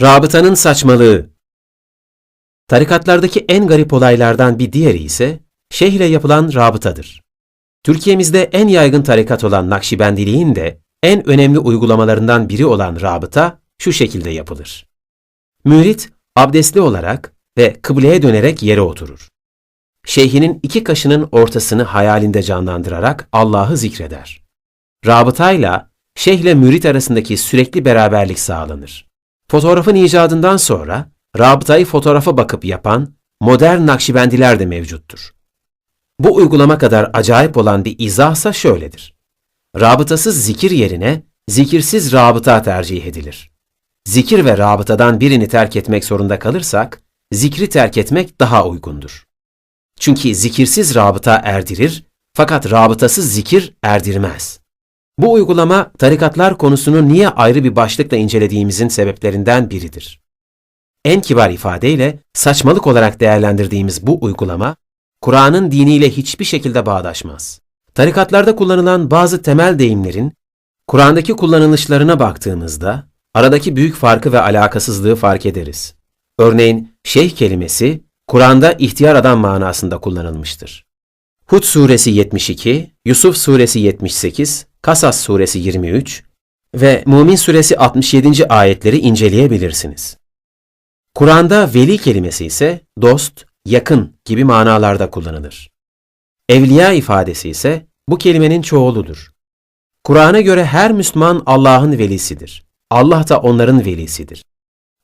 Rabıtanın saçmalığı. Tarikatlardaki en garip olaylardan bir diğeri ise şeyh ile yapılan rabıtadır. Türkiye'mizde en yaygın tarikat olan Nakşibendiliğin de en önemli uygulamalarından biri olan rabıta şu şekilde yapılır. Mürit abdestli olarak ve kıbleye dönerek yere oturur. Şeyhinin iki kaşının ortasını hayalinde canlandırarak Allah'ı zikreder. Rabıtayla şeyhle mürit arasındaki sürekli beraberlik sağlanır. Fotoğrafın icadından sonra rabıtayı fotoğrafa bakıp yapan modern nakşibendiler de mevcuttur. Bu uygulama kadar acayip olan bir izahsa şöyledir. Rabıtasız zikir yerine zikirsiz rabıta tercih edilir. Zikir ve rabıtadan birini terk etmek zorunda kalırsak, zikri terk etmek daha uygundur. Çünkü zikirsiz rabıta erdirir, fakat rabıtasız zikir erdirmez. Bu uygulama tarikatlar konusunu niye ayrı bir başlıkla incelediğimizin sebeplerinden biridir. En kibar ifadeyle saçmalık olarak değerlendirdiğimiz bu uygulama, Kur'an'ın diniyle hiçbir şekilde bağdaşmaz. Tarikatlarda kullanılan bazı temel deyimlerin Kur'an'daki kullanılışlarına baktığımızda aradaki büyük farkı ve alakasızlığı fark ederiz. Örneğin şeyh kelimesi Kur'an'da ihtiyar adam manasında kullanılmıştır. Hud suresi 72, Yusuf suresi 78, Kasas suresi 23 ve Mumin suresi 67. ayetleri inceleyebilirsiniz. Kur'an'da veli kelimesi ise dost, yakın gibi manalarda kullanılır. Evliya ifadesi ise bu kelimenin çoğuludur. Kur'an'a göre her Müslüman Allah'ın velisidir. Allah da onların velisidir.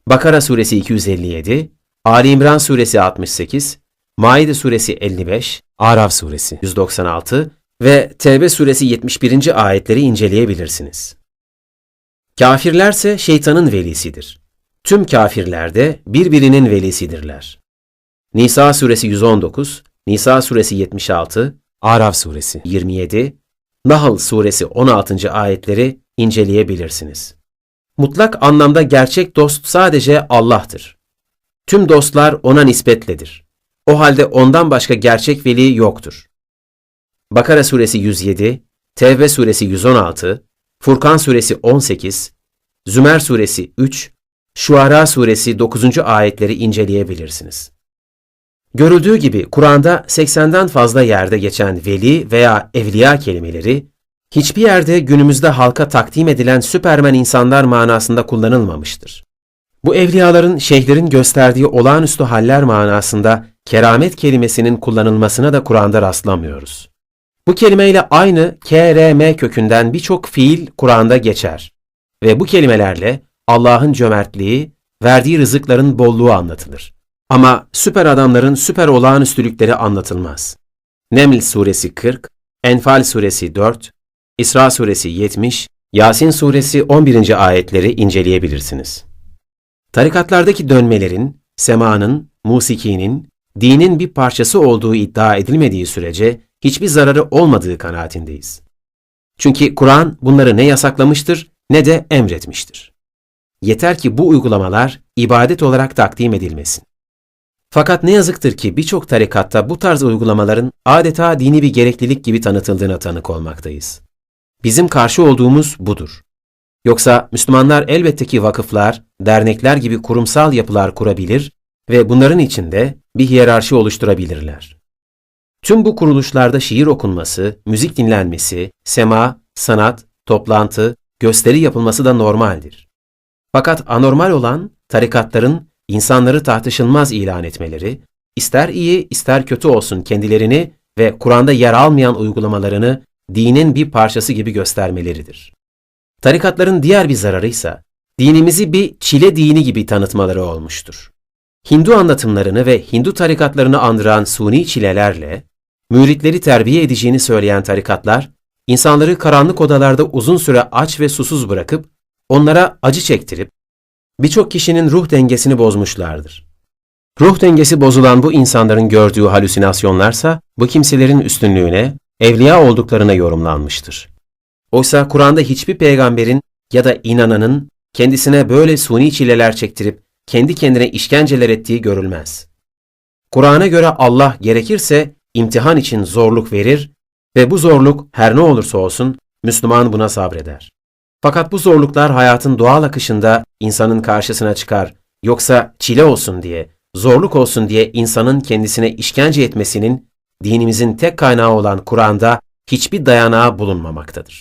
Bakara suresi 257, Ali İmran suresi 68, Maide suresi 55, Araf suresi 196 ve Tevbe suresi 71. ayetleri inceleyebilirsiniz. Kafirlerse şeytanın velisidir. Tüm kafirler de birbirinin velisidirler. Nisa suresi 119, Nisa suresi 76, Araf suresi 27, Nahl suresi 16. ayetleri inceleyebilirsiniz. Mutlak anlamda gerçek dost sadece Allah'tır. Tüm dostlar ona nispetledir. O halde ondan başka gerçek veli yoktur. Bakara suresi 107, Tevbe suresi 116, Furkan suresi 18, Zümer suresi 3, Şuara suresi 9. ayetleri inceleyebilirsiniz. Görüldüğü gibi Kur'an'da 80'den fazla yerde geçen veli veya evliya kelimeleri hiçbir yerde günümüzde halka takdim edilen süpermen insanlar manasında kullanılmamıştır. Bu evliyaların şeyhlerin gösterdiği olağanüstü haller manasında keramet kelimesinin kullanılmasına da Kur'an'da rastlamıyoruz. Bu kelimeyle aynı KRM kökünden birçok fiil Kur'an'da geçer ve bu kelimelerle Allah'ın cömertliği, verdiği rızıkların bolluğu anlatılır. Ama süper adamların süper olağanüstülükleri anlatılmaz. Neml suresi 40, Enfal suresi 4, İsra suresi 70, Yasin suresi 11. ayetleri inceleyebilirsiniz. Tarikatlardaki dönmelerin, semanın, musikinin, dinin bir parçası olduğu iddia edilmediği sürece hiçbir zararı olmadığı kanaatindeyiz. Çünkü Kur'an bunları ne yasaklamıştır ne de emretmiştir. Yeter ki bu uygulamalar ibadet olarak takdim edilmesin. Fakat ne yazıktır ki birçok tarikatta bu tarz uygulamaların adeta dini bir gereklilik gibi tanıtıldığına tanık olmaktayız. Bizim karşı olduğumuz budur. Yoksa Müslümanlar elbette ki vakıflar, dernekler gibi kurumsal yapılar kurabilir ve bunların içinde bir hiyerarşi oluşturabilirler. Tüm bu kuruluşlarda şiir okunması, müzik dinlenmesi, sema, sanat, toplantı, gösteri yapılması da normaldir. Fakat anormal olan tarikatların insanları tartışılmaz ilan etmeleri, ister iyi ister kötü olsun kendilerini ve Kur'an'da yer almayan uygulamalarını dinin bir parçası gibi göstermeleridir. Tarikatların diğer bir zararı ise dinimizi bir çile dini gibi tanıtmaları olmuştur. Hindu anlatımlarını ve Hindu tarikatlarını andıran suni çilelerle müritleri terbiye edeceğini söyleyen tarikatlar, insanları karanlık odalarda uzun süre aç ve susuz bırakıp onlara acı çektirip birçok kişinin ruh dengesini bozmuşlardır. Ruh dengesi bozulan bu insanların gördüğü halüsinasyonlarsa bu kimselerin üstünlüğüne, evliya olduklarına yorumlanmıştır. Oysa Kur'an'da hiçbir peygamberin ya da inananın kendisine böyle suni çileler çektirip kendi kendine işkenceler ettiği görülmez. Kur'an'a göre Allah gerekirse imtihan için zorluk verir ve bu zorluk her ne olursa olsun Müslüman buna sabreder. Fakat bu zorluklar hayatın doğal akışında insanın karşısına çıkar. Yoksa çile olsun diye, zorluk olsun diye insanın kendisine işkence etmesinin dinimizin tek kaynağı olan Kur'an'da hiçbir dayanağı bulunmamaktadır.